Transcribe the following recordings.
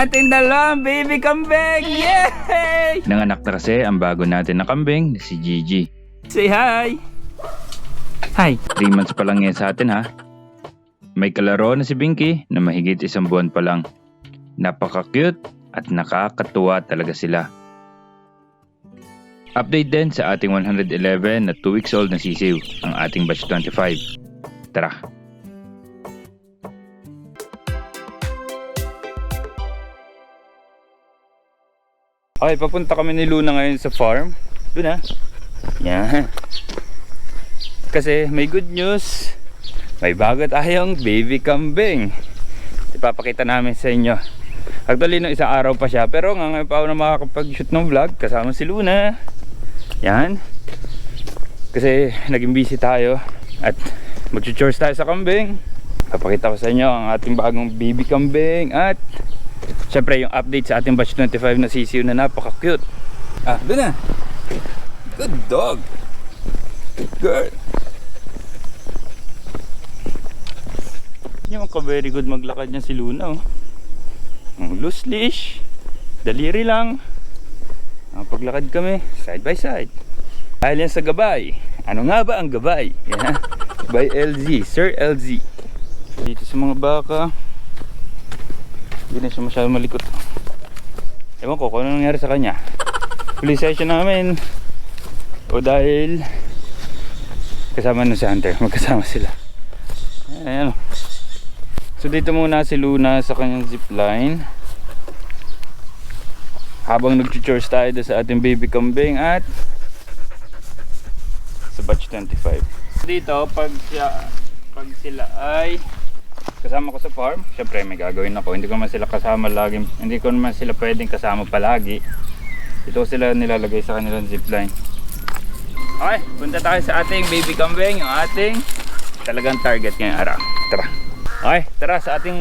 ating dalawang baby kambing! Yay! Nanganak na kasi ang bago natin na kambing, si Gigi. Say hi! Hi! 3 months pa lang yan sa atin ha. May kalaro na si Binky na mahigit isang buwan pa lang. Napaka-cute at nakakatuwa talaga sila. Update din sa ating 111 na 2 weeks old na sisiw, ang ating batch 25. Tara! Okay, papunta kami ni Luna ngayon sa farm. Luna. Yan. Kasi may good news. May bago tayong baby kambing. Ipapakita namin sa inyo. Actually, nung isang araw pa siya. Pero nga ngayon pa ako na makakapag-shoot ng vlog kasama si Luna. Yan. Kasi naging busy tayo. At mag-chores tayo sa kambing. Papakita ko sa inyo ang ating bagong baby kambing. At Siyempre yung update sa ating batch 25 na sisiw na napaka-cute. Ah, doon na. Good dog. Good girl. Hindi naman ka-very good maglakad niya si Luna. Oh. Loose leash. Daliri lang. Ang paglakad kami, side by side. Dahil yan sa gabay. Ano nga ba ang gabay? Yan ha. By LZ, Sir LZ. Dito sa mga baka. Hindi na siya masyado malikot. Ewan ko kung ano nangyari sa kanya. Huli session namin. O dahil kasama na si Hunter. Magkasama sila. Ayan. So dito muna si Luna sa kanyang zipline. Habang nag-chores tayo sa ating baby kambing at sa batch 25. Dito pag siya pag sila ay kasama ko sa farm, syempre may gagawin ako. Hindi ko naman sila kasama lagi, hindi ko naman sila pwedeng kasama palagi. Ito sila nilalagay sa kanilang zipline. Okay, punta tayo sa ating baby kambing, yung ating talagang target ngayong araw. Tara. Okay, tara sa ating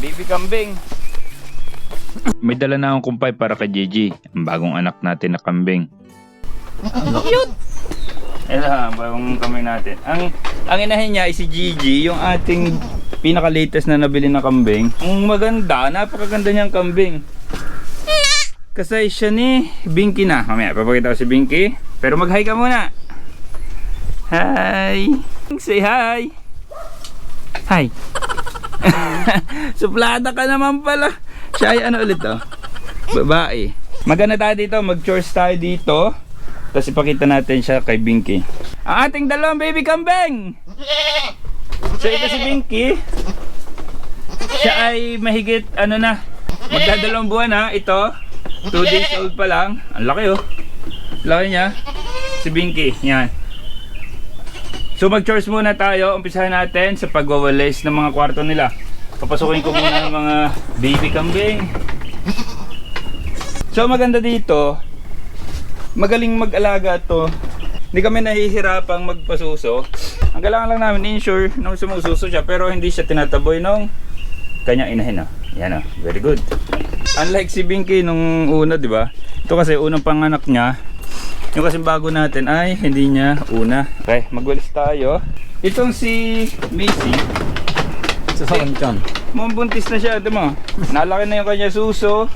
baby kambing. May dala na akong kumpay para kay Gigi, ang bagong anak natin na kambing. Ito ha, bagong kambing natin. Ang, ang inahin niya ay si Gigi, yung ating pinaka-latest na nabili na kambing. Ang maganda, napakaganda niyang kambing. Kasi siya ni Binky na. Mamaya, papakita ko si Binky. Pero mag-hi ka muna. Hi! Say hi! Hi! Suplada ka naman pala. Siya ay ano ulit to? Babae. Maganda tayo dito, mag-chores tayo dito. Tapos ipakita natin siya kay Binky. Ang ating dalawang baby kambing! So ito si Binky. Siya ay mahigit ano na, magdadalawang buwan ha, ito. 2 days old pa lang. Ang laki oh. Laki niya. Si Binky, yan. So mag-chores muna tayo. Umpisahan natin sa pagwawalis ng mga kwarto nila. Papasukin ko muna ng mga baby kambing. So maganda dito, magaling mag-alaga to. Hindi kami nahihirapang magpasuso. Ang kailangan lang namin ensure nung sumususo siya pero hindi siya tinataboy nung kanyang inahin. Oh. Yan oh, very good. Unlike si Binky nung una, di ba? Ito kasi unang panganak niya. Yung kasi bago natin ay hindi niya una. Okay, magwalis tayo. Itong si Macy, Sa saan dyan? Mambuntis na siya, di mo? Nalaki na yung kanya suso.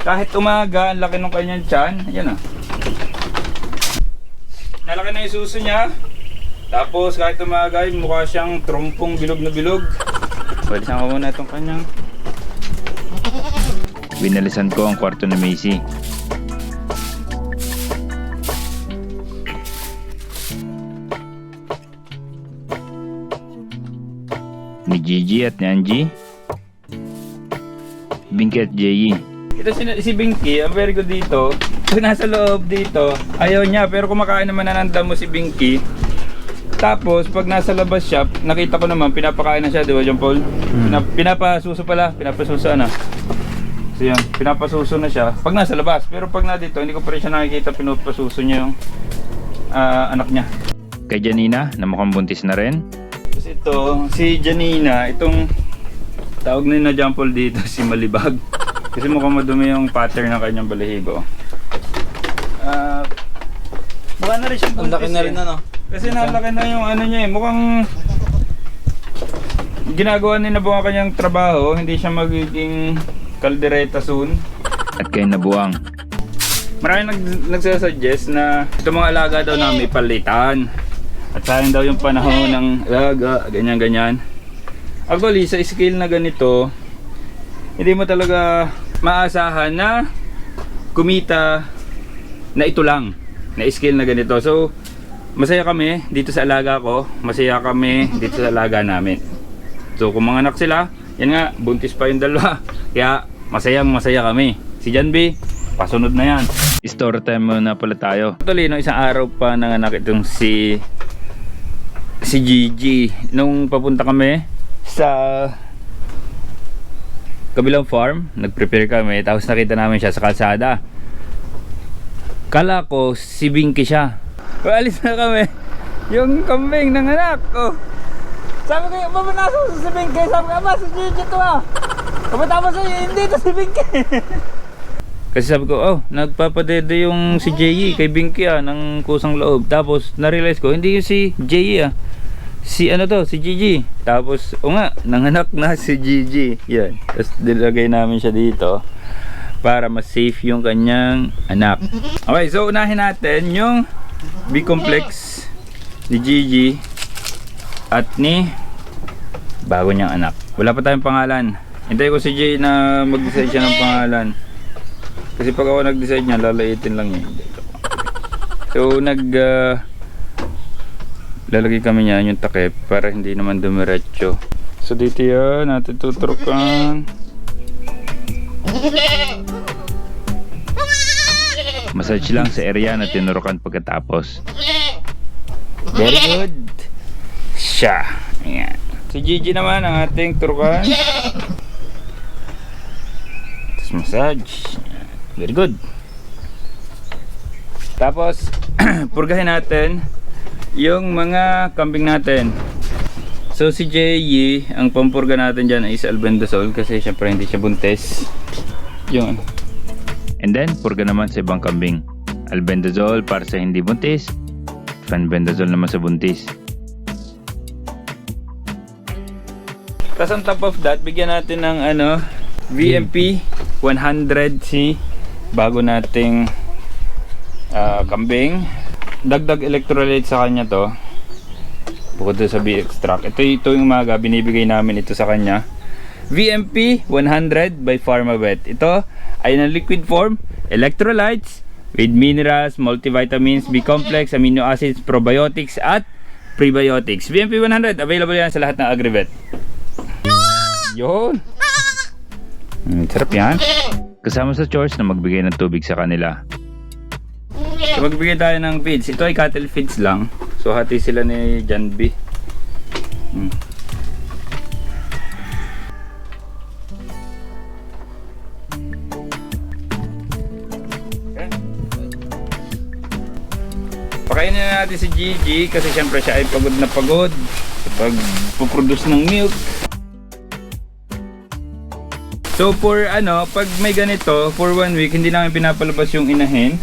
Kahit umaga, ang laki ng kanyang tiyan. Ayan ah. Nalaki na yung suso niya. Tapos kahit umaga, mukha siyang trumpong bilog na bilog. Balisan ko muna itong kanyang. Binalisan ko ang kwarto ni Macy. Ni Gigi at ni Angie. Binky at Jay. Ito si, si Binky, ang very good dito. Pag nasa loob dito, ayaw niya. Pero kumakain naman na ng damo si Binky. Tapos, pag nasa labas siya, nakita ko naman, pinapakain na siya, di ba, John Paul? Pinap- pinapasuso pala, pinapasuso na. So yan, pinapasuso na siya pag nasa labas. Pero pag na dito, hindi ko pa rin siya nakikita pinapasuso niya yung ah, anak niya. Kay Janina na mukhang buntis na rin. Tapos ito, si Janina, itong tawag na John Paul dito, si Malibag. Kasi mukhang madumi yung pattern ng kanyang balahibo. Ah, mukha na rin siyang Ang laki buntis na eh. rin ano. Kasi nalaki na yung ano niya eh. Mukhang ginagawa niya na buong kanyang trabaho. Hindi siya magiging caldereta soon. at kay Nabuang. Marami nag nagsasuggest na itong mga alaga daw na may palitan. At sayang daw yung panahon ng alaga, ganyan-ganyan. Actually, sa scale na ganito, hindi mo talaga maasahan na kumita na ito lang, na scale na ganito. So, masaya kami dito sa alaga ko, masaya kami dito sa alaga namin. So, kung mga anak sila, yan nga, buntis pa yung dalawa. Kaya, masayang masaya kami. Si Jan pasunod na yan. Story time muna pala tayo. Actually, no, isang araw pa nanganak itong si si Gigi. Nung papunta kami sa kabilang farm, nag-prepare kami, tapos nakita namin siya sa kalsada. Kala ko si Binky siya. Alis na kami. Yung kambing ng anak ko. Sabi ko, mamanasa ko si Binky. Sabi ko, ama, si Gigi to ah. Kapatapos sa'yo, hindi to si Binky. Kasi sabi ko, oh, nagpapadede yung si Jay kay Binky ah, ng kusang loob. Tapos, na-realize ko, hindi yung si Jay ah. Si ano to, si Gigi. Tapos, o nga, nanganak na si Gigi. Yan. Tapos, nilagay namin siya dito para mas safe yung kanyang anak. Okay, so unahin natin yung B-complex ni Gigi at ni bago niyang anak. Wala pa tayong pangalan. Hintay ko si Jay na mag-decide siya ng pangalan. Kasi pag ako nag-decide niya, lalaitin lang niya. So, nag... ah, lalagay kami niya yung takip para hindi naman dumiretso. So, dito yan. Natin tuturukan. Massage lang sa area na tinurukan pagkatapos. Very good. Siya. Ayan. Si Gigi naman ang ating turukan. Tapos massage. Very good. Tapos, purgahin natin yung mga kambing natin. So si Jay, ang pampurga natin dyan is albendazole kasi syempre hindi siya buntis. Yun. And then, purga naman sa ibang kambing. Albendazole para sa hindi buntis. Fenbendazole naman sa buntis. Tapos on top of that, bigyan natin ng ano, VMP 100C bago nating ah, kambing. Dagdag electrolyte sa kanya to. Bukod sa B-extract. Ito, ito yung umaga, binibigay namin ito sa kanya. VMP 100 by Pharmavet. Ito ay ng liquid form, electrolytes with minerals, multivitamins, B-complex, amino acids, probiotics at prebiotics. VMP 100, available yan sa lahat ng Agrivet. Yun. Mm, sarap yan. Kasama sa chores na magbigay ng tubig sa kanila. So, magbigay tayo ng feeds. Ito ay cattle feeds lang. So, hati sila ni John B. Mm. Natin si Gigi kasi syempre siya ay pagod na pagod sa pagpuproduce ng milk. So for ano, pag may ganito, for one week, hindi namin pinapalabas yung inahin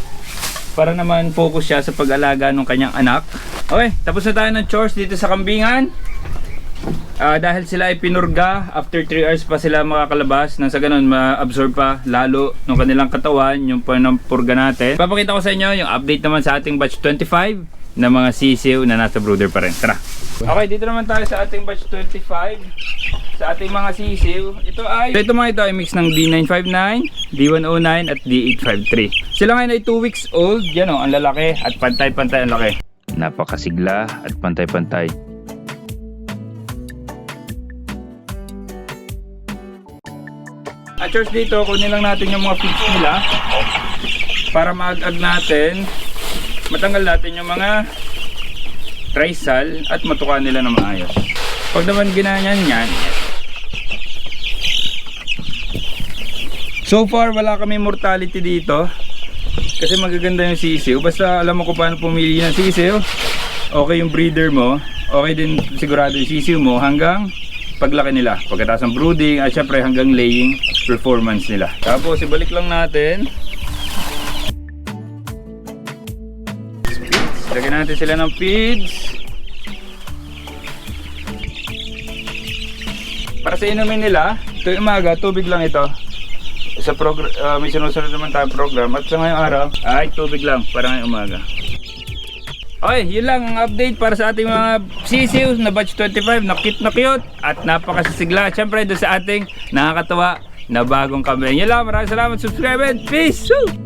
para naman focus siya sa pag-alaga ng kanyang anak. Okay, tapos na tayo ng chores dito sa kambingan. Ah, dahil sila ay pinurga, after 3 hours pa sila makakalabas nang sa ganun ma-absorb pa lalo ng kanilang katawan yung panampurga natin. Papakita ko sa inyo yung update naman sa ating batch 25 na mga sisiw na nasa brooder pa rin. Tara! Okay, dito naman tayo sa ating batch 25 sa ating mga sisiw. Ito ay, ito mga ito ay mix ng D959, D109 at D853. Sila ngayon ay 2 weeks old. Yan o, ang lalaki at pantay-pantay ang laki. Napakasigla at pantay-pantay. At church dito, kunin lang natin yung mga feeds nila para maag-ag natin. Matanggal natin yung mga trisal at matuka nila na maayos. Pag naman ginanyan yan, So far, wala kami mortality dito. Kasi magaganda yung sisiw. Basta alam mo kung paano pumili ng sisiw. Okay yung breeder mo. Okay din sigurado yung sisiw mo hanggang paglaki nila. Pagkatapos ng brooding at syempre hanggang laying performance nila. Tapos ibalik lang natin. Lagyan natin sila ng feeds. Para sa inumin nila, yung umaga, tubig lang ito. sa progr- ah, may sinusunod naman tayong program at sa ngayong araw ay tubig lang para ngayong umaga. Okay, yun lang ang update para sa ating mga sisiw na batch 25 na cute na cute at napakasasigla. Siyempre doon sa ating nakakatawa na bagong kambing. Yun lang, maraming salamat, subscribe and peace! Woo!